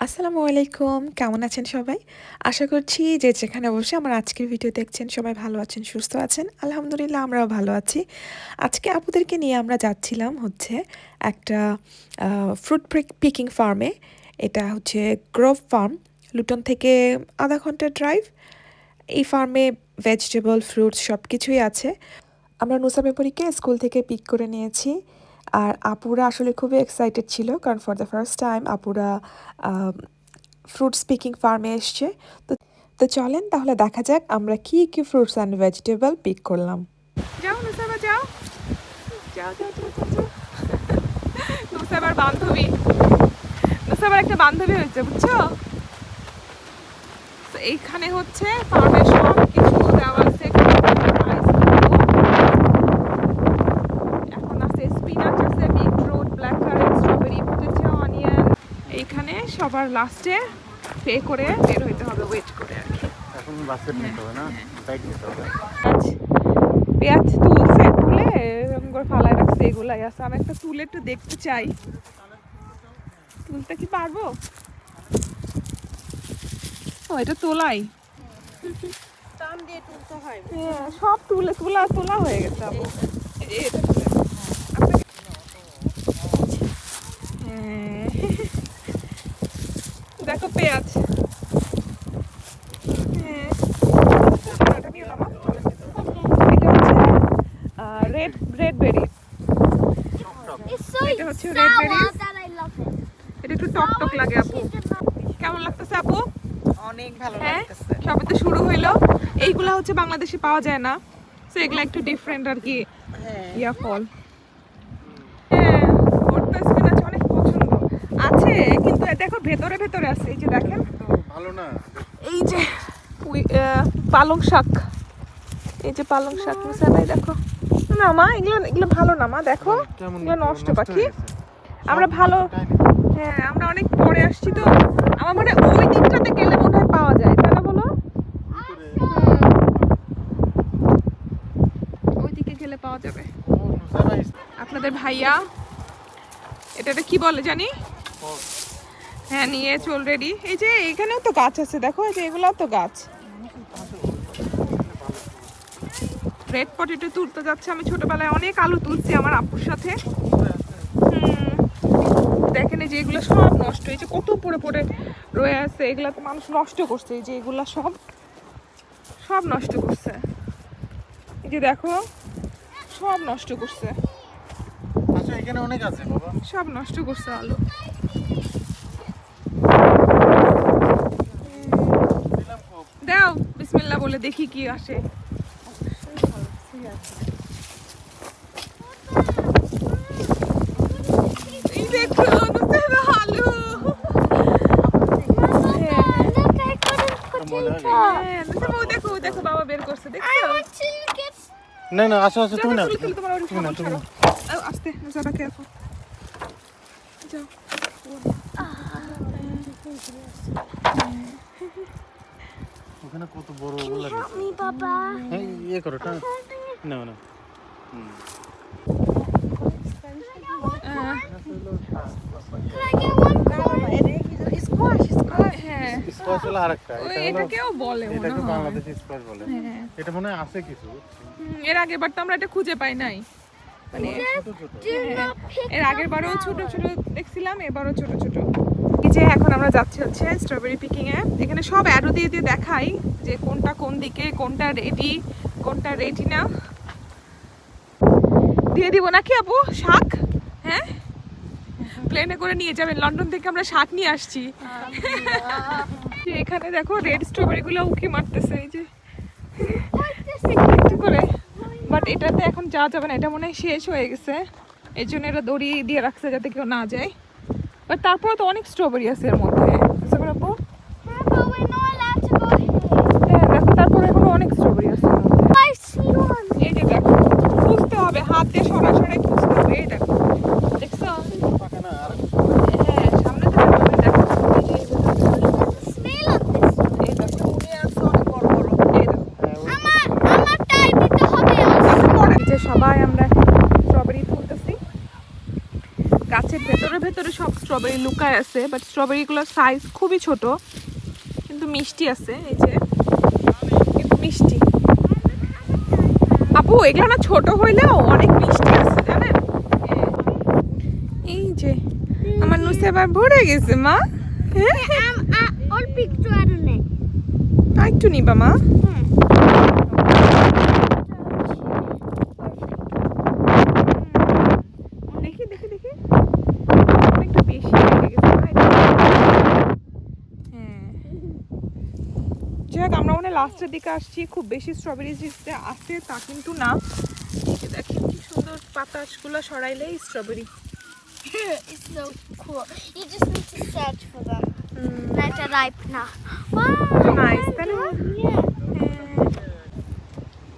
আসসালামু আলাইকুম, কেমন আছেন সবাই? আশা করছি যে যেখানে বসে আমার আজকের ভিডিও দেখছেন সবাই ভালো আছেন, সুস্থ আছেন। আলহামদুলিল্লাহ আমরাও ভালো আছি। আজকে আপুদেরকে নিয়ে আমরা যাচ্ছিলাম হচ্ছে একটা ফ্রুট পিকিং ফার্মে এটা হচ্ছে গ্রোভ ফার্ম লুটন থেকে আধা ঘণ্টা ড্রাইভ এই ফার্মে ভেজিটেবল ফ্রুটস সব কিছুই আছে। আমরা নুসা পেপরিকে স্কুল থেকে পিক করে নিয়েছি। আর আপুরা আসলে খুবই এক্সাইটেড ছিল, কারণ ফর দ্য ফার্স্ট টাইম আপুরা ফ্রুট স্পিকিং ফার্মে এসছে। তো তো চলেন তাহলে দেখা যাক আমরা কি কি ফ্রুটস অ্যান্ড ভেজিটেবল পিক করলাম। যাও নুসাবা যাও। যাও যাও যাও নুসাবার বান্ধবী। নুসাবার একটা বান্ধবী হয়েছে, বুঝছ? তো এইখানে হচ্ছে ফার্মের সব কিছু দেওয়া আছে rice এখন আছে স্পিনাচ আছে beetroot black currant strawberry potato onion এইখানে সবার লাস্টে পে করে বের হইতে হবে ওয়েট করে আর কি। এখন বাস্কেট নিতে হবে না? ব্যাগ নিতে হবে। পেঁয়াজ। তুলছে তুলে এরকম করে ফালায় রাখছে এগুলাই আছে। আমি একটা তুলে একটু দেখতে চাই। তুলতে কি পারব? ও এটা তোলাই। টান দিয়ে তুলতে হয়। হ্যাঁ, সব তুলে তোলা তোলা হয়ে গেছে আপু এটা আপনাকে- হ্যাঁ। পেঁয়াজ। হ্যাঁ। এটা নিয়ে নাও, মা। এটা হচ্ছে রেড রেড বেরি। এটা হচ্ছে red sour berries. that I love it. এটা একটু টক টক লাগে আপু। কেমন লাগতেছে আপু? অনেক ভালো হ্যাঁ? লাগতেছে। সবে তো শুরু হইল। এইগুলা হচ্ছে বাংলাদেশে পাওয়া যায় না। তো এগুলা একটু ডিফারেন্ট আর কি। হ্যাঁ। ইয়া ফল। হ্যাঁ ওর তো স্পিনাচ অনেক পছন্দ। আছে দেখো ভেতরে ভেতরে আছে এই যে দেখেন। ভালো না। এই যে পালং শাক। এই যে পালং শাক মিশা দেখো। না মা এগুলো এগুলো ভালো না মা দেখো। এগুলো নষ্ট পাখি। আমরা ভালো হ্যাঁ আমরা অনেক পরে আসছি তো। আমার মনে হয় ওই দিকটাতে গেলে মনে হয় পাওয়া যায় তাই না বলো? ওই দিকে গেলে পাওয়া যাবে। ও, আপনাদের ভাইয়া এটাতে কি বলে জানি? হ্যাঁ নিয়ে চল রেডি এই যে এখানেও তো গাছ আছে দেখো এই যে এগুলাও তো গাছ। রেড পটেটো তুলতে যাচ্ছে আমি ছোটবেলায় অনেক আলু তুলছি আমার আপুর সাথে। দেখেন যে এগুলো সব নষ্ট হয়েছে কত পড়ে পড়ে রয়ে আছে এগুলা তো মানুষ নষ্ট করছে এই যে এগুলা সব সব নষ্ট করছে। এই যে দেখো সব নষ্ট করছে। আচ্ছা এখানে অনেক আছে বাবা। সব নষ্ট করছে আলু দিলাম খুব দাও বিসমিল্লাহ বলে দেখি কি আসে। দেখো হ্যাঁ, দেখো দেখো বাবা বের করছে get না না আসো আসো তুমি না তুমি না তুমি না আস্তে কেয়ারফুল যাও। ওখানে কত বড় ওগুলা. হ্যাঁ ইয়ে করো টান। না না হ্যাঁ স্কোয়াশ হলো আরেকটা ও, এটা হলো বলে এটাকে হয়। বলে। হ্যাঁ। এটা মনে হয় আছে কিছু। এর আগের বার তো আমরা এটা খুঁজে পাই নাই। মানে pick এর আগের বারও ছোট ছোট দেখছিলাম এবারও ছোট ছোট। যে এখন আমরা যাচ্ছি হচ্ছে স্ট্রবেরি পিকিং এ। এখানে সব অ্যাডো দিয়ে দিয়ে দেখাই যে কোনটা কোন দিকে কোনটা রেডি কোনটা রেডি না। দিয়ে দিব নাকি আপু? শাক? হ্যাঁ? প্লেনে করে নিয়ে যাবেন। লন্ডন থেকে আমরা শাক নিয়ে আসছি। এখানে দেখো রেড স্ট্রবেরি গুলো উকি মারতেছে এই যে। একটু করে। বাট এটাতে এখন যাওয়া যাবে না। এটা মনে হয় শেষ হয়ে গেছে। এই জন্য এটা দড়ি দিয়ে রাখছে যাতে কেউ না যায়। বাট তারপরে তো অনেক স্ট্রবেরি আছে এর মধ্যে বুঝতে পারো আপু? Papa, we're not allowed to go here. হ্যাঁ দেখো তারপরে এখনও অনেক স্ট্রবেরি আছে এর মধ্যে। I see one. এই যে দেখো খুঁজতে হবে হাত দিয়ে সরাসরি খুঁজতে হবে এই দেখো দেখছ পাকা না আর হ্যাঁ সামনে থেকে তুমি দেখো এই যে এই যে, Smell of this. এই দেখো উনি আছে অনেক বড় বড় এই দেখো হ্যাঁ, ওই- আমার আমার টাই দিতে হবে পরে যে সবাই আমরা স্ট্রবেরি লুকায় আছে বাট স্ট্রবেরিগুলোর সাইজ খুবই ছোট কিন্তু মিষ্টি আছে এই যে। কিন্তু মিষ্টি। আপু এগুলো না ছোট হইলেও অনেক মিষ্টি আছে জানেন? এই যে আমার নুসেবার ভরে গেছে মা। হ্যাঁ আর একটু নিবা মা দেখি দেখি দেখি অনেকটা বেশি হয়ে গেছে না এটা? হ্যাঁ যাক, আমরা মনে লাস্টের দিকে আসছি। খুব বেশি স্ট্রবেরি যে আছে তা কিন্তু না। দেখেন কি সুন্দর বাতাসগুলো সরাইলেই স্ট্রবেরি.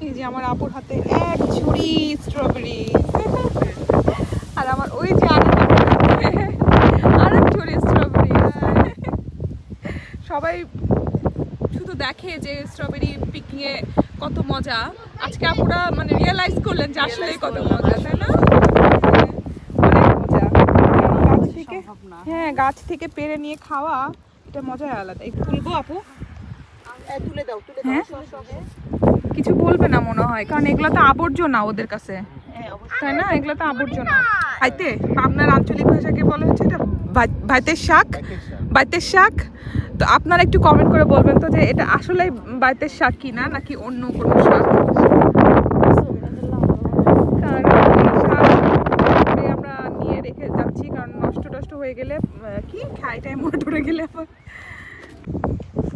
এই যে আমার হাতে এক স্ট্রবেরি আর আমার ওই যে স্ট্রবেরি সবাই দেখে যে স্ট্রবেরি পিকনিকে কত মজা। আজকে আপুরা মানে রিয়েলাইজ করলেন যে আসলে কত মজা তাই না? হ্যাঁ, গাছ থেকে হ্যাঁ গাছ থেকে পেরে নিয়ে খাওয়া এটা মজাই আলাদা। এই তুলবো আপু? তুলে দাও তুলে হ্যাঁ? দাও। কিছু বলবে না মনে হয় কারণ এগুলো তো আবর্জনা ওদের কাছে। হ্যাঁ তাই না? এগুলো তো আবর্জনা। আইতে আপনার আঞ্চলিক ভাষাকে বলা হচ্ছে এটা ভাই- ভাইতের শাক। বাইতের শাক? তো আপনারা একটু কমেন্ট করে বলবেন তো যে এটা আসলে বাইতের শাক কি না নাকি অন্য কোনো শাক? হয়ে গেলে কি গেলে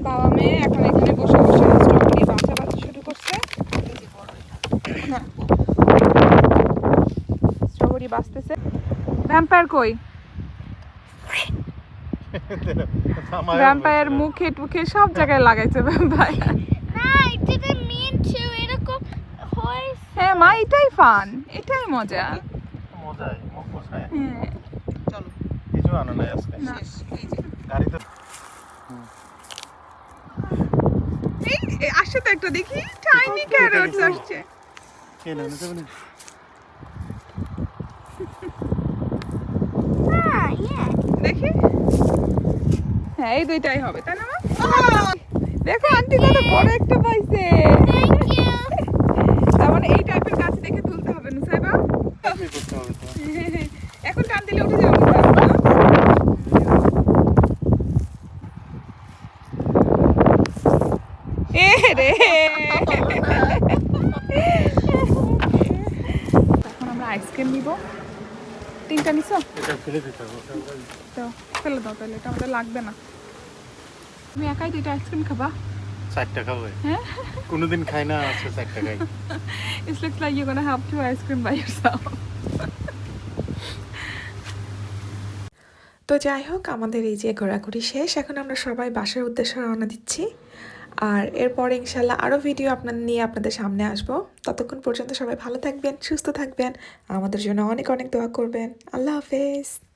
বাবা মেয়ে এখন এখানে বসে বসে স্ট্রবেরি শুরু করছে। বাঁচতেছে। ভ্যাম্পায়ার কই? ভ্যাম্পায়ার মুখে টুখে সব জায়গায় লাগাইছে ভ্যাম্পায়ার হ্যাঁ মা এটাই ফান এটাই মজা। হ্যাঁ। কিছু আনো নাই আজকে। না এই যে। গাড়িতে আসছে তো একটা দেখি। টাইনি ক্যারটস আসছে। না হ্যাঁ দেখি। হ্যাঁ এই দুইটাই হবে তাই না মা? দেখো আন্টি কত বড় একটা পাইছে। তার মানে এই টাইপের গাছ দেখে তুলতে হবে নুসাইবা কি করতে হবে তো। এখন টান দিলে উঠে যাবে নুসাইবা না? এ রে এখন আমরা আইসক্রিম নিব তিনটা নিছো? এটা ফেলে দিতে হবে তো ফেলে দাও তাহলে এটা আমাদের লাগবে না। তুমি একাই দুইটা আইসক্রিম খাবা? ষাট টাকা হ্যাঁ। কোনোদিন খাই না আজকে টাকাই। It looks like you're gonna have two ice cream by yourself. তো যাই হোক আমাদের এই যে ঘোরাঘুরি শেষ এখন আমরা সবাই বাসার উদ্দেশ্যে রওনা দিচ্ছি। আর এরপরে ইনশাল্লাহ আরও ভিডিও আপনার নিয়ে আপনাদের সামনে আসব। ততক্ষণ পর্যন্ত সবাই ভালো থাকবেন, সুস্থ থাকবেন। আমাদের জন্য অনেক অনেক দোয়া করবেন। আল্লাহ হাফেজ।